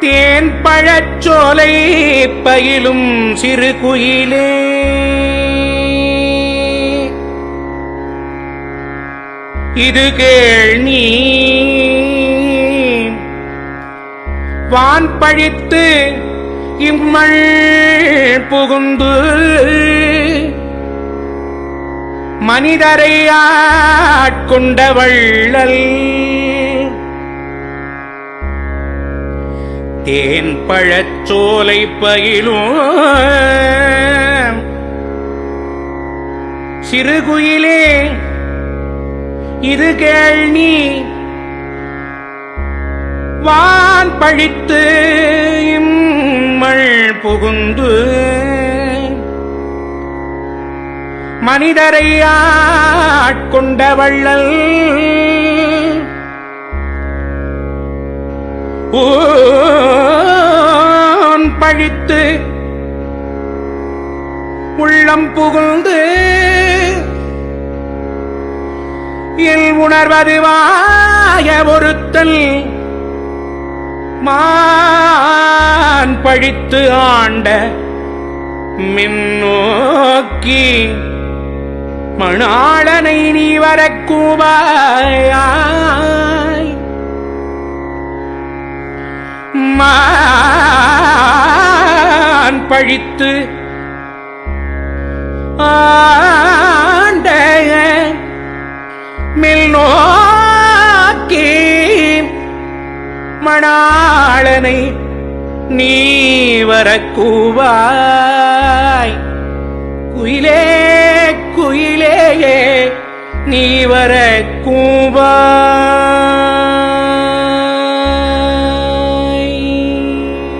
தேன் பழச்சோலை பயிலும் சிறு குயிலே. இது கேள் நீ. வான் பழித்து இம்மள் புகுந்து மனிதரை ஆட்கொண்ட வள்ளல். தேன் பழச்சோலை பயிலும். சிறுகுயிலே இது கேள் நீ. வான் பழித்து இம்மல் புகுந்து. மனிதரை ஆட்கொண்ட வள்ளல். ஊன் உள்ளம் புகுந்து இல் உணர்வதுவாய ஒருத்தல் மான் பழித்து ஆண்ட மின்னோக்கி மணாளனை நீ வரக்கூவாய் மா மான் பழித்து ஆண்ட மில் மணாளனை நீ வரக்கூவாய். குயிலே குயிலேயே நீ வர கூவாய்